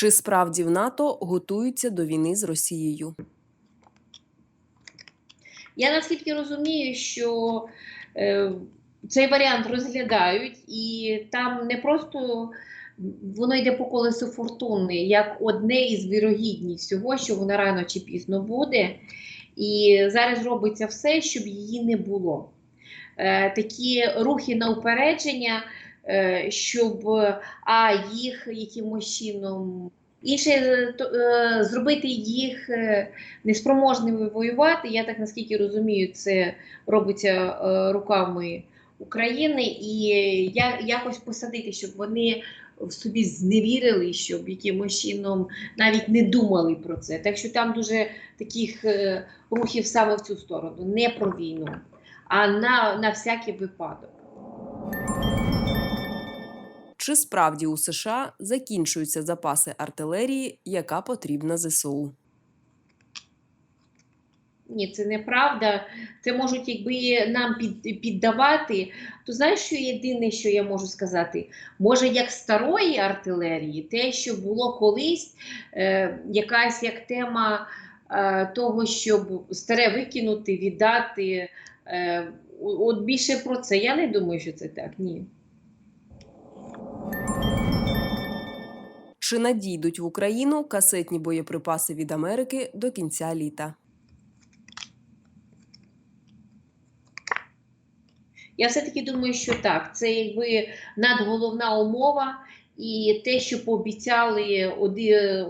Чи справді в НАТО готуються до війни з Росією? Я наскільки розумію, що е, цей варіант розглядають, і там не просто воно йде по колесу фортуни, як одне із вірогідність всього, що вона рано чи пізно буде. І зараз робиться все, щоб її не було. Е, такі рухи на упередження, е, щоб а, їх якимось чином. Інше е, е, зробити їх е, неспроможними воювати. Я так наскільки розумію, це робиться руками України, і якось посадити, щоб вони в собі зневірили, щоб якимось чином навіть не думали про це. Так що там дуже таких рухів саме в цю сторону, не про війну, а на, на всякий випадок. Чи справді у США закінчуються запаси артилерії, яка потрібна ЗСУ? Ні, це неправда. Це можуть, якби нам під, піддавати. То знаєш, що єдине, що я можу сказати? Може, як старої артилерії, те, що було колись, е, якась як тема е, того, щоб старе викинути, віддати. Е, от більше про це. Я не думаю, що це так. Ні. Чи надійдуть в Україну касетні боєприпаси від Америки до кінця літа? Я все-таки думаю, що так. Це якби надголовна умова, і те, що пообіцяли оди,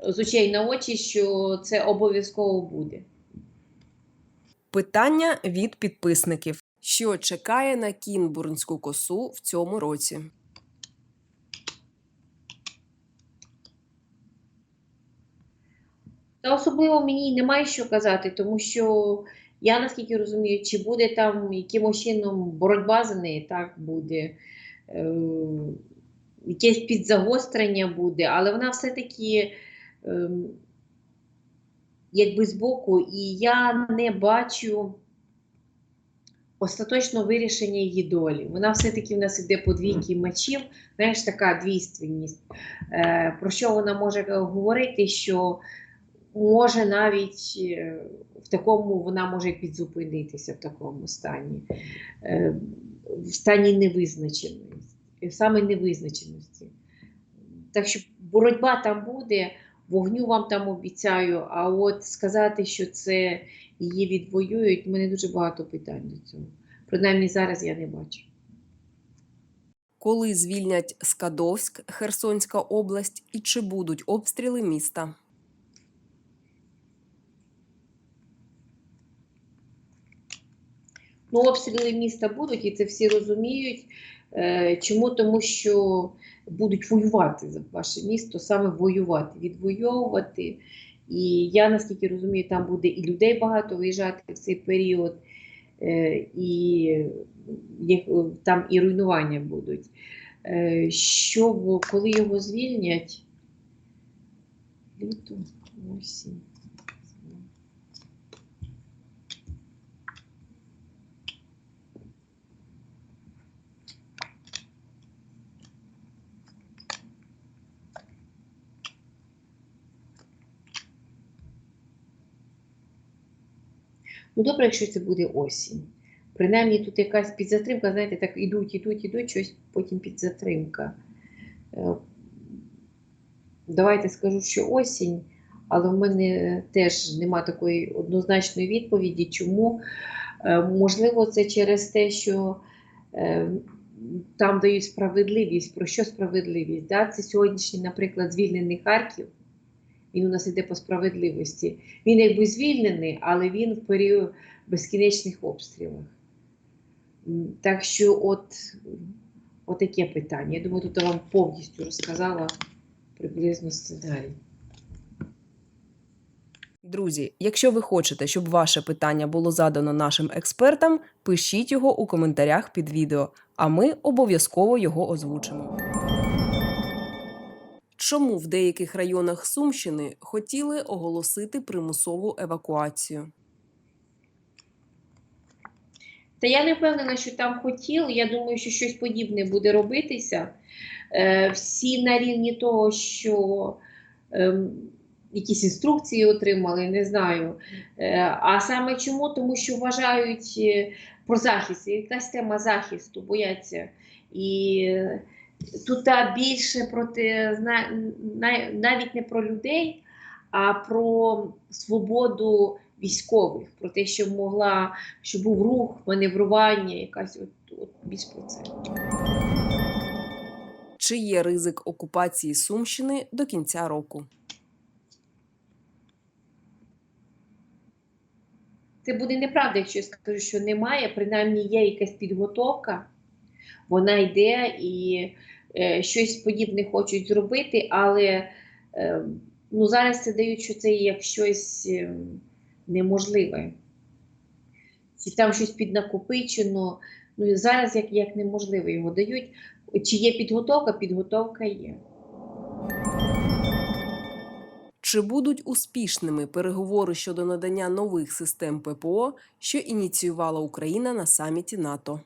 з очей на очі, що це обов'язково буде. Питання від підписників: що чекає на кінбурнську косу в цьому році? Та особливо мені немає що казати, тому що я наскільки розумію, чи буде там якимось чином боротьба за неї, так буде. Е, якесь підзагострення буде, але вона все-таки е, якби збоку, і я не бачу остаточного вирішення її долі. Вона все-таки в нас іде по двійки мечів, знаєш, така двійственність. Е, про що вона може говорити? що може навіть е, в такому вона може підзупинитися в такому стані, е, в стані невизначеності, саме невизначеності. Так що боротьба там буде, вогню вам там обіцяю, а от сказати, що це її відвоюють, у мене дуже багато питань до цього. Принаймні зараз я не бачу. Коли звільнять Скадовськ, Херсонська область, і чи будуть обстріли міста? Ну, обстріли міста будуть, і це всі розуміють. Е, Чому? Тому що будуть воювати за ваше місто, саме воювати, відвоювати. І я наскільки розумію, там буде і людей багато виїжджати в цей період, е, і там і руйнування будуть. Е, Що коли його звільнять? Літо, осінь. Ну, добре, якщо це буде осінь. Принаймні тут якась підзатримка, знаєте, так ідуть, ідуть, ідуть, щось потім підзатримка. Е, Давайте скажу, що осінь, але в мене теж нема такої однозначної відповіді. Чому? Е, Можливо, це через те, що е, там дають справедливість. Про що справедливість? Да? Це сьогоднішній, наприклад, звільнений Харків. Він у нас іде по справедливості. Він якби звільнений, але він в період безкінечних обстрілів. Так що, от, от таке питання. Я думаю, тут я вам повністю розказала приблизно сценарій. Друзі, якщо ви хочете, щоб ваше питання було задано нашим експертам, пишіть його у коментарях під відео, а ми обов'язково його озвучимо. Чому в деяких районах Сумщини хотіли оголосити примусову евакуацію? Та я не впевнена, що там хотіли. Я думаю, що щось подібне буде робитися. Е, всі на рівні того, що ем, якісь інструкції отримали, не знаю. Е, а саме чому? Тому що вважають е, про захист, якась тема захисту, бояться. І тут більше проти навіть не про людей, а про свободу військових, про те, що могла, що був рух, маневрування, якась от, от більш про це. Чи є ризик окупації Сумщини до кінця року? Це буде неправда, якщо я скажу, що немає, принаймні є якась підготовка, вона йде і е, щось подібне хочуть зробити, але е, ну, зараз це дають, що це як щось е, неможливе. Чи там щось піднакопичено, ну зараз як, як неможливе його дають. Чи є підготовка? Підготовка є. Чи будуть успішними переговори щодо надання нових систем ППО, що ініціювала Україна на саміті НАТО?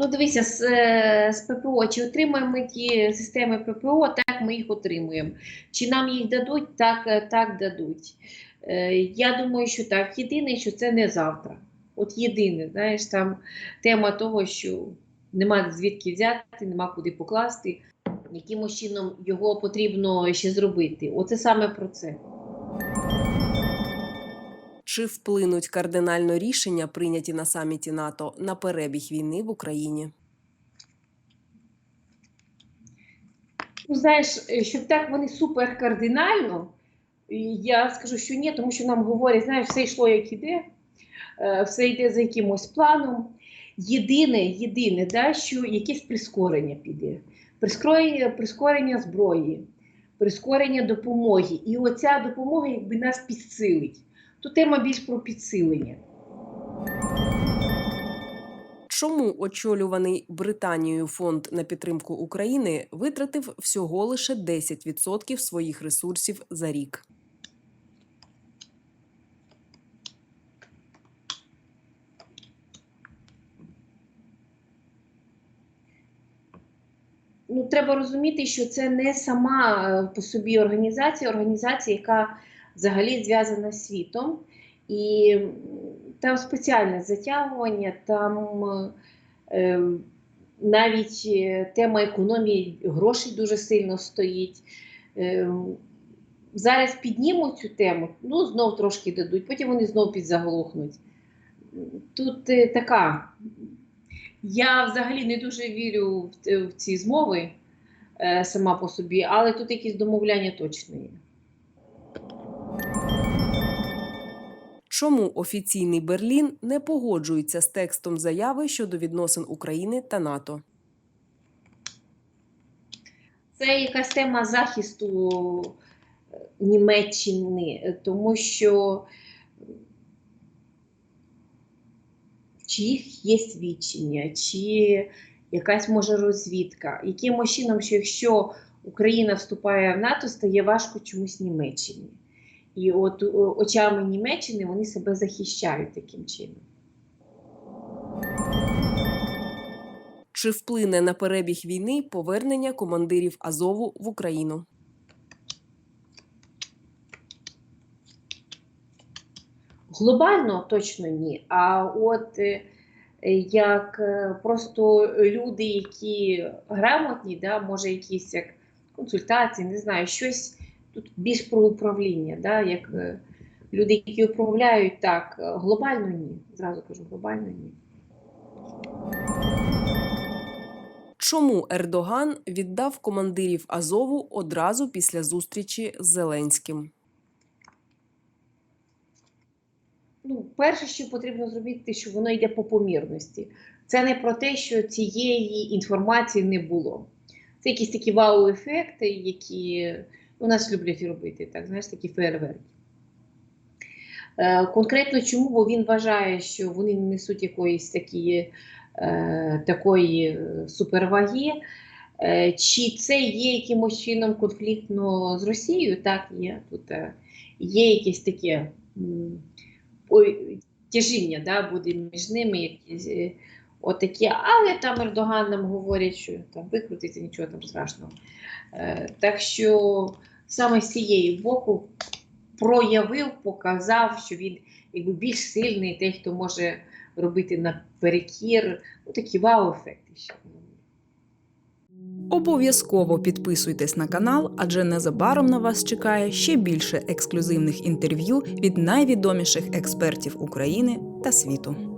Ну, дивися, з, е, з ППО, чи отримаємо ми ті системи ППО, так ми їх отримуємо. Чи нам їх дадуть, так, е, так дадуть. Е, я думаю, що так. Єдине, що це не завтра. От єдине, знаєш, там тема того, що нема звідки взяти, нема куди покласти, якимось чином його потрібно ще зробити. Оце саме про це. Чи вплинуть кардинально рішення, прийняті на саміті НАТО, на перебіг війни в Україні? Ну, знаєш, щоб так вони супер кардинально, я скажу, що ні, тому що нам говорять, знаєш, все йшло як іде, е, все йде за якимось планом. Єдине, єдине, да, що якесь прискорення піде. Прискорення, прискорення зброї, прискорення допомоги. І оця допомога якби нас підсилить. Тут тема більш про підсилення. Чому очолюваний Британією фонд на підтримку України витратив всього лише 10% своїх ресурсів за рік? ну, треба розуміти, що це не сама е, по собі організація, організація, яка взагалі зв'язана з світом. І там спеціальне затягування, там е, навіть е, тема економії грошей дуже сильно стоїть. Е, зараз піднімуть цю тему, ну знов трошки дадуть, потім вони знов підзаглухнуть. Тут е, така. Я взагалі не дуже вірю в, ці змови е, сама по собі, але тут якісь домовляння точно є. Чому офіційний Берлін не погоджується з текстом заяви щодо відносин України та НАТО? Це якась тема захисту е, Німеччини, тому що чи їх є свідчення, чи якась може розвідка. Якимось чином, що якщо Україна вступає в НАТО, стає важко чомусь Німеччині. І от очами Німеччини вони себе захищають таким чином. Чи вплине на перебіг війни повернення командирів Азову в Україну? Глобально точно ні. А от е, е, як е, просто люди, які грамотні, да, може якісь як консультації, не знаю, щось тут більш про управління, да, як е, люди, які управляють так, е, глобально ні. Зразу кажу, глобально ні. Чому Ердоган віддав командирів Азову одразу після зустрічі з Зеленським? Ну, перше, що потрібно зробити, що воно йде по помірності. Це не про те, що цієї інформації не було. Це якісь такі вау-ефекти, які у нас люблять робити, так, знаєш, такі фейерверки. Е, конкретно чому? Бо він вважає, що вони не несуть якоїсь такі, е, такої е, суперваги. Чи це є якимось чином конфліктно з Росією? Так, є. Тут є якесь таке тяжіння, да, буде між ними якісь. Отакі, але там Ердоган нам говорять, що там викрутиться, нічого там страшного. Е, так що саме з цієї боку проявив, показав, що він якби більш сильний, той, хто може робити наперекір. Ну, такі вау-ефекти ще. Обов'язково підписуйтесь на канал, адже незабаром на вас чекає ще більше ексклюзивних інтерв'ю від найвідоміших експертів України та світу.